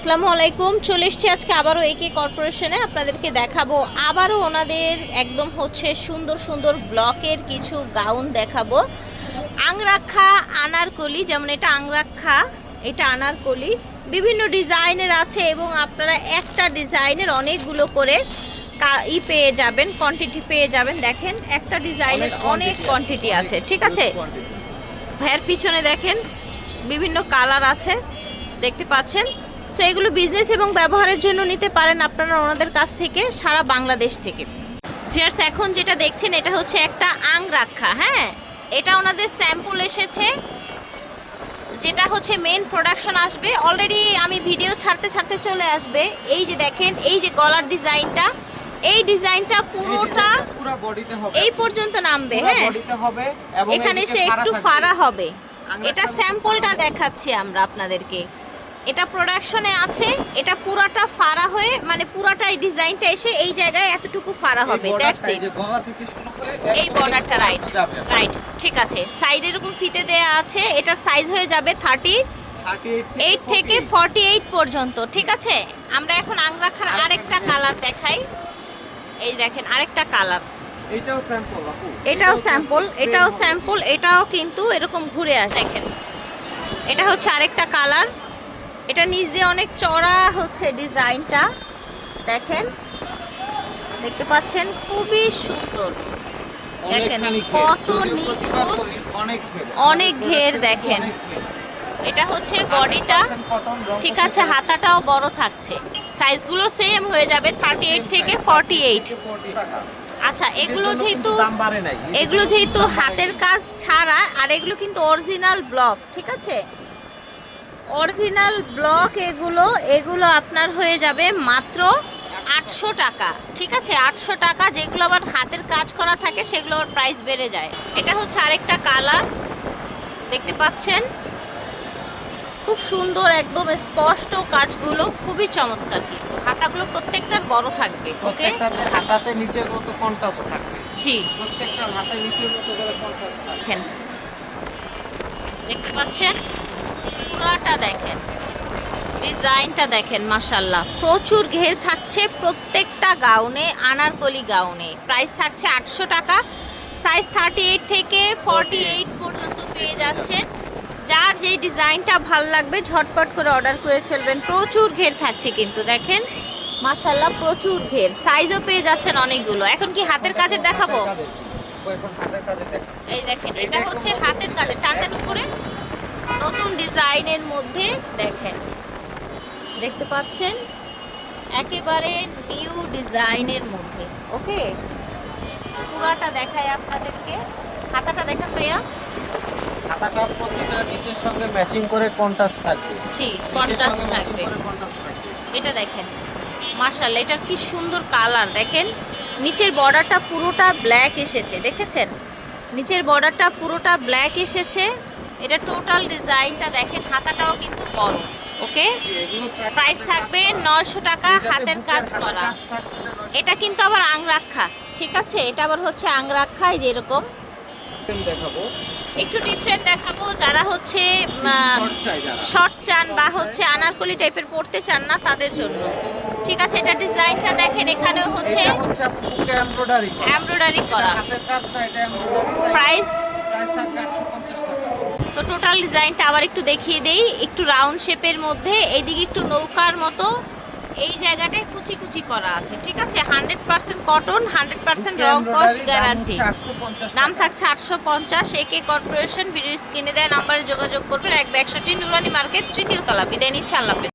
আসসালামু আলাইকুম। চলে এসছি আজকে আবারও একে কর্পোরেশনে আপনাদেরকে দেখাবো আবারও ওনাদের একদম হচ্ছে সুন্দর সুন্দর ব্লকের কিছু গাউন দেখাবো। আংরাক্ষা আনারকলি যেমন এটা আংরাক্ষা এটা আনারকলি। বিভিন্ন ডিজাইনের আছে এবং আপনারা একটা ডিজাইনের অনেকগুলো করে ই পেয়ে যাবেন কোয়ান্টিটি পেয়ে যাবেন। দেখেন একটা ডিজাইনের অনেক কোয়ান্টিটি আছে। ঠিক আছে? ভাইয়ের পিছনে দেখেন বিভিন্ন কালার আছে দেখতে পাচ্ছেন? সো এগুলো বিজনেস এবং ব্যবহারের জন্য নিতে পারেন আপনারা ওনাদের কাছ থেকে সারা বাংলাদেশ থেকে। ফিয়ার্স এখন যেটা দেখছেন এটা হচ্ছে একটা আং রাখা হ্যাঁ? এটা ওনাদের স্যাম্পল এসেছে যেটা হচ্ছে মেন প্রোডাকশন আসবে। অলরেডি আমি ভিডিও ছাড়তে ছাড়তে চলে আসবে। এই যে দেখেন এই যে গলার ডিজাইনটা এই ডিজাইনটা পুরোটা পুরো বডিতে হবে। এই পর্যন্ত নামবে হ্যাঁ? বডিতে হবে এবং এখানে সে একটু। ফাড়া হবে। এটা স্যাম্পলটা দেখাচ্ছি আমরা আপনাদেরকে। এটা প্রোডাকশনে আছে এটা পুরাটা ফাড়া হয়ে মানে পুরাটাই ডিজাইনটা এসে এই জায়গায় এতটুকু ফাড়া হবে দ্যাটস ইট এই বর্ডারটা রাইট রাইট ঠিক আছে। সাইড এরকম ফিতে দেয়া আছে এটার সাইজ হয়ে যাবে থার্টি 38 এইট থেকে 40 ফর্টি এইট পর্যন্ত ঠিক আছে? আমরা এখন আংরাখার আরেকটা কালার দেখাই। এই দেখেন আরেকটা কালার এটাও স্যাম্পল এটাও স্যাম্পল এটাও স্যাম্পল এটাও কিন্তু এরকম ঘুরে আসে দেখেন। এটা হচ্ছে আরেকটা কালার এটা নিচ দিয়ে অনেক চড়া হচ্ছে ডিজাইনটা। দেখেন দেখতে পাচ্ছেন খুবই সুন্দর। দেখেন কত নিখুঁত অনেক ঘের। দেখেন। এটা হচ্ছে বডিটা। 100% cotton, রং ঠিক আছে হাতাটাও বড় থাকছে। সাইজগুলো সেম হয়ে যাবে থার্টি এইট থেকে ফর্টি এইট আচ্ছা এগুলো যেহেতু এগুলো যেহেতু হাতের কাজ ছাড়া আর এগুলো কিন্তু অরিজিনাল ব্লক ঠিক আছে? অরিজিনাল ব্লক এগুলো এগুলো আপনার হয়ে যাবে মাত্র আটশো টাকা। ঠিক আছে? আটশো টাকা যেগুলো আবার হাতের কাজ করা থাকে সেগুলো আবার প্রাইস বেড়ে যায়। এটা হচ্ছে আরেকটা কালার দেখতে পাচ্ছেন? খুব সুন্দর একদম স্পষ্ট কাজগুলো খুবই চমৎকার কিন্তু। হাতাগুলো প্রত্যেকটার বড় থাকবে ওকে হাতাতে নিচের মতো কন্ট্রাস্ট থাকবে। জি। প্রত্যেকটার হাতে নিচের মতো করে কন্ট্রাস্ট থাকবে। দেখতে পাচ্ছেন? পুরাটা দেখেন। ডিজাইনটা দেখেন মাশাল্লাহ প্রচুর ঘের থাকছে প্রত্যেকটা গাউনে আনারকলি গাউনে। প্রাইস থাকছে আটশো টাকা। সাইজ থার্টি এইট থেকে ফর্টি এইট পর্যন্ত পেয়ে যাচ্ছেন। যার যেই ডিজাইনটা ভালো লাগবে ঝটপট করে অর্ডার করে ফেলবেন। প্রচুর ঘের থাকছে কিন্তু দেখেন। মাশাল্লাহ প্রচুর ঘের। সাইজও পেয়ে যাচ্ছেন অনেকগুলো। এখন কি হাতের কাজের দেখাবো। এই দেখেন এটা হচ্ছে হাতের কাজে টাকার উপরে ডিজাইনের মধ্যে দেখেন। দেখতে পাচ্ছেন? একেবারে নিউ ডিজাইনের মধ্যে ওকে? পুরাটা দেখায় আপনাদেরকে। খাতাটা দেখেন ভাইয়া। প্রতিটা নিচের সঙ্গে ম্যাচিং করে কন্ট্রাস্ট থাকবে। জি কন্ট্রাস্ট থাকবে। এটা দেখেন। এটার কি সুন্দর কালার। দেখেন নিচের বর্ডারটা পুরোটা ব্ল্যাক এসেছে দেখেছেন? নিচের বর্ডারটা পুরোটা ব্ল্যাক এসেছে। এটা টোটাল ডিজাইনটা দেখেন হাতাটাও কিন্তু বড় ওকে? প্রাইস থাকবে নশো টাকা হাতের কাজ করা। এটা কিন্তু আবার আংরাক্ষা ঠিক আছে? এটা আবার হচ্ছে আংরাক্ষায় যেরকম দেখাবো একটু ডিফারেন্ট দেখাবো যারা হচ্ছে শর্ট চান বা হচ্ছে আনারকলি টাইপের পড়তে চান না তাদের জন্য। ঠিক আছে? এটা ডিজাইনটা দেখেন এখানেও হচ্ছে এমব্রয়ডারি করা। প্রাইস প্রাইস থাকবে 850 টাকা। তো টোটাল ডিজাইনটা আবার একটু দেখিয়ে দেই। একটু রাউন্ড শেপের মধ্যে এইদিকে একটু নৌকার মতো এই জায়গাটায় কুচি কুচি করা আছে ঠিক আছে? Hundred percent cotton hundred percent রং কস গ্যারান্টি নাম 850 দাম থাকছে আটশো পঞ্চাশ একে কর্পোরেশন ভিডিওর কিনে দেয় নাম্বারে যোগাযোগ করবেন। এক একশোটি নুরানি মার্কেট তৃতীয় তলা। বিদায় নিচ্ছে আল্লাহ।